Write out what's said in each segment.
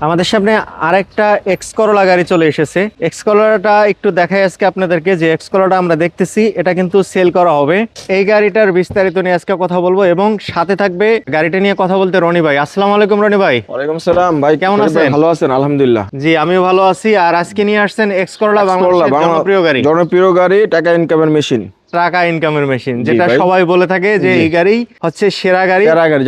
আমাদের সামনে আরেকটা এক্স করোলা গাড়ি চলে এসেছে। এক্স করোলাটা একটু দেখাই আজকে আপনাদেরকে যে এক্স করোলাটা আমরা দেখতেছি এটা কিন্তু সেল করা হবে। এই গাড়িটার বিস্তারিত নিয়ে আজকে কথা বলব এবং সাথে থাকবে গাড়িটা নিয়ে কথা বলতে রনি ভাই। আসসালাম আলাইকুম রনি ভাই। ওয়ালাইকুম সালাম ভাই কেমন আছেন? ভালো আছেন? আলহামদুলিল্লাহ। জি আমিও ভালো আছি। আর আজকে নিয়ে আসছেন এক্সকরোলা করলা, বাংলাদেশের বাংলা- জনপ্রিয় গাড়ি। জনপ্রিয় গাড়ি টাকা ইনকামের মেশিন টাকা ইনকামের মেশিন যেটা সবাই বলে থাকে যে এই গাড়ি হচ্ছে সেরা গাড়ি সেরা গাড়ি,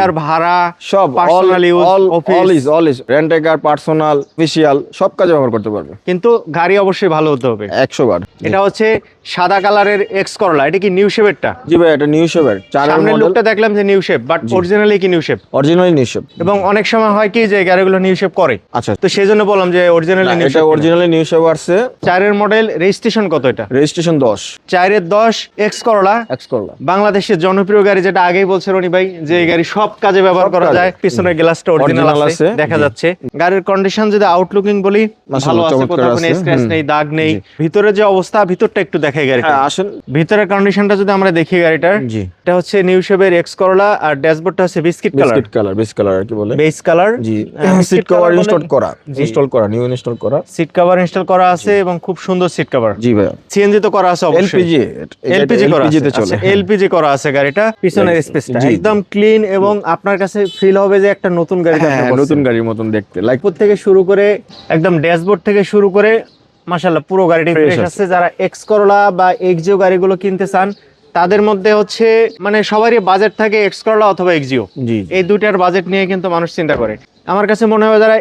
গাড়ি। ভাড়া সব personal use all is all is rent a car personal official সব কাজে ব্যবহার করতে পারবে। কিন্তু গাড়ি অবশ্যই ভালো হতে হবে। একশো বার। এটা হচ্ছে সাদা কালারের এক্স করলা এটা কি নিউ শেপেরটা জি ভাই এটা নিউ শেপের সামনের মডেল লুকটা দেখলাম যে নিউ শেপ বাট অরিজিনালি কি new shape originally new shape এবং অনেক সময় হয় কি যে গাড়িগুলো নিউ শেপ করে। আচ্ছা। তো সেই জন্য বললাম যে অরিজিনালি নিউ এটা শেপ অরিজিনালি নিউ শেপ আসছে। চারের মডেল রেজিস্ট্রেশন কত এটা? রেজিস্ট্রেশন দশ। চারের দশ এক্স করলা এক্স করলা বাংলাদেশের জনপ্রিয় গাড়ি যেটা আগেই বলছে রনি ভাই যে এই গাড়ি সব কাজে ব্যবহার করা। যায়। পিছনের গ্লাসটা অরিজিনাল আছে দেখা যাচ্ছে। গাড়ির কন্ডিশন যদি আউটলুকিং বলি ভালো আছে কোথাও কোনো স্ক্র্যাচ নেই দাগ নেই। ভিতরে যে অবস্থা ভিতরটা একটু দেখাই গাড়িটা। হ্যাঁ আসেন। ভিতরের কন্ডিশনটা যদি আমরা দেখি গাড়িটার জি। এটা হচ্ছে নিউ শেপের এক্স করলা আর ড্যাশবোর্ডটা হচ্ছে biscuit colour biscuit colour biscuit colour কি বলে? বেস কালার জি। হ্যাঁ, সিট কভার ইনস্টল করা। ইনস্টল করা নিউ ইনস্টল করা। সিট কভার ইনস্টল করা আছে এবং খুব সুন্দর সিট কভার জি ভাই সিএনজি তো করা আছে অবশ্যই। এলপিজি এলপিজি করা আছে। চলে। এলপিজি করা আছে গাড়িটা। পিছনের স্পেসটা একদম ক্লিন এবং আপনার কাছে ফিল হবে যে একটা নতুন গাড়ি হ্যাঁ নতুন গাড়ির মতন দেখতে। লাইক থেকে শুরু করে একদম ড্যাশবোর্ড থেকে শুরু করে মাশাআল্লাহ পুরো গাড়িটি ফ্রেশ আছে। যারা এক্স করলা বা এক্সিও গাড়িগুলো কিনতে চান তাদের মধ্যে হচ্ছে মানে সবারই বাজেট থাকে এক্স করলা অথবা এক্সিও এই দুইটার বাজেট নিয়ে কিন্তু মানুষ চিন্তা করে। আমার কাছে মনে হয় যারা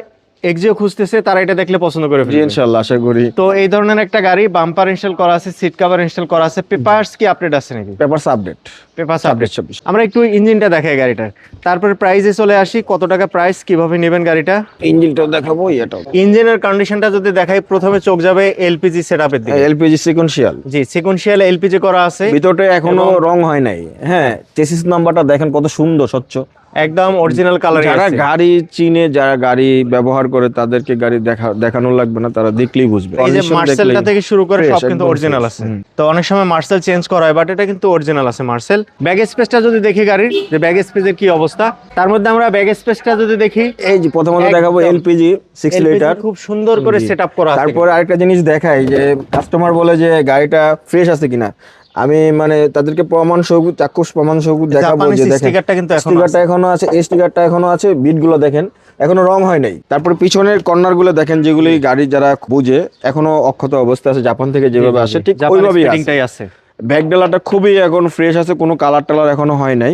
এক্সিও খুঁজতেছে তারা এটা দেখলে পছন্দ করে ফেলবে। ইনশাআল্লাহ আশা করি। তো এই ধরনের একটা গাড়ি বাম্পার ইনস্টল করা আছে সিট কভার ইনস্টল করা আছে। পেপারস কি আপডেট আছে নাকি? Papers update papers update update ছাব্বিশ আমরা একটু ইঞ্জিনটা দেখাই গাড়িটার। তারপরে প্রাইসে চলে আসি কত টাকা প্রাইস কীভাবে নেবেন গাড়িটা? ইঞ্জিনটাও দেখাবো এটাও ইঞ্জিনের কন্ডিশনটা যদি দেখাই প্রথমে চোখ যাবে এলপিজি সেটআপের দিকে। LPG sequential G sequential LPG করা আছে। ভিতরটা এখনও রং হয় নাই। হ্যাঁ চেসিস নাম্বারটা দেখেন কত সুন্দর স্বচ্ছ। একদম অরিজিনাল কালার যারা গাড়ি চিনে যারা গাড়ি ব্যবহার করে তাদেরকে গাড়ি দেখা দেখানো লাগবে না তারা দেখলেই বুঝবে। এই যে মার্সেলটা থেকে শুরু করে সব কিন্তু অরিজিনাল আছে। তো অনেক সময় মার্সেল চেঞ্জ করা হয় বাট এটা কিন্তু অরিজিনাল আছে মার্সেল ব্যাগ স্পেসটা যদি দেখি গাড়ির যে ব্যাগ স্পেসের কি অবস্থা? তার মধ্যে আমরা ব্যাগ স্পেসটা যদি দেখি এই যে প্রথমত দেখাবো এলপিজি সিক্স LPG লিটার খুব সুন্দর করে। সেটআপ করা আছে। তারপরে আরেকটা জিনিস দেখাই যে কাস্টমার বলে যে গাড়িটা ফ্রেশ আছে কিনা। আমি মানে তাদেরকে প্রমাণ সহ চাক্ষুষ প্রমাণ সহ দেখাবো যে দেখেন। স্টিকারটা কিন্তু এখনও স্টিকারটা এখনও আছে এই স্টিকারটা এখনও আছে বিটগুলো দেখেন। এখনও রং হয় নাই। তারপরে পিছনের কর্নারগুলো দেখেন যেগুলি গাড়ি যারা বুঝে এখনও অক্ষত অবস্থা আছে। জাপান থেকে যেভাবে আসে ঠিক ওইভাবেই ফিটিংটাই আছে। ব্যাক ডালাটা খুবই এখন ফ্রেশ আছে কোনো কালার টালার এখনও হয় নাই।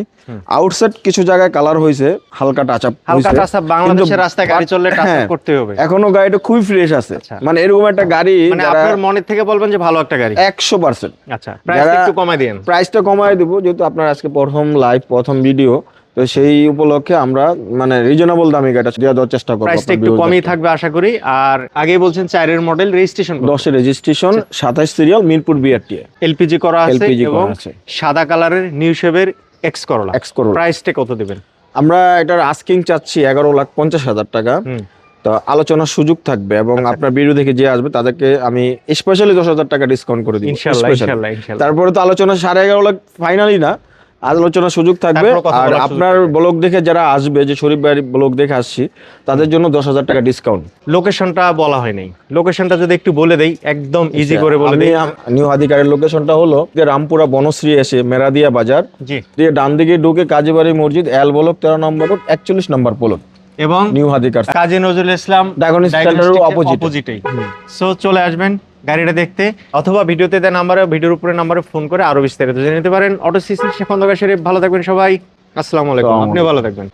আউটসাইড কিছু জায়গায় কালার হয়েছে হালকা টাচ আপ হালকা টাচ বাংলাদেশের রাস্তায় গাড়ি চললে টাচ হ্যাঁ, করতে হবে। এখনও গাড়িটা খুবই ফ্রেশ আছে। আচ্ছা। মানে এরকম একটা গাড়ি মানে আপনার মনে থেকে বলবেন যে ভালো একটা গাড়ি। একশো পার্সেন্ট আচ্ছা প্রাইস একটু কমাই দেন প্রাইসটা কমায় দেব যেহেতু আপনার আজকে প্রথম লাইভ প্রথম ভিডিও তো সেই উপলক্ষে আমরা মানে রিজনেবল দামে গাড়িটা দেওয়া দেওয়ার চেষ্টা করব প্রাইসটা একটু কমই থাকবে আশা করি। আর আগেই বলছেন চারের মডেল রেজিস্ট্রেশন দশের রেজিস্ট্রেশন সাতাশ সিরিয়াল মিরপুর বিআরটি এলপিজি করা আছে এবং সাদা কালারের নিউ শেপের এক্স করলা এক্স করোলা প্রাইসটা কত দিবেন? আমরা এটার আস্কিং চাচ্ছি এগারো লাখ পঞ্চাশ হাজার টাকা। তো আলোচনার সুযোগ থাকবে এবং আচ্ছা। আপনার ভিডিও দেখে যে আসবে তাদেরকে আমি স্পেশালি দশ হাজার টাকা ডিসকাউন্ট করে ইনশাআল্লাহ তারপরে তো আলোচনা সাড়ে এগারো লাখ ফাইনালি না। আলোচনার সুযোগ থাকবে। আর আপনার ব্লগ দেখে যারা আসবে যে শরীফ ভাইয়ের ব্লগ দেখে আসছি তাদের জন্য দশ হাজার টাকা ডিসকাউন্ট লোকেশনটা বলা হয় নাই। লোকেশনটা যদি একটু বলে দেই একদম ইজি করে বলে দেই। নিউ আধিকারের লোকেশনটা হলো যে রামপুরা বনশ্রী এসে মেরাদিয়া বাজার। জি। দিয়ে ডান দিকে ঢুকে কাজীবাড়ি মসজিদ এল বলক তেরো নম্বর রোড একচল্লিশ নম্বর পোলক এবং নিউ হাদিকার কাজী নজরুল ইসলাম অপোজিটেই সো চলে আসবেন গাড়িটা দেখতে অথবা ভিডিওতে দেওয়া নাম্বারে ভিডিওর উপরে নাম্বারে ফোন করে আরও বিস্তারিত জেনে নিতে পারেন। অটো সিসি খন্দকার শরীফ ভালো থাকবেন সবাই। আসসালামু আলাইকুম। আপনি ভালো থাকবেন।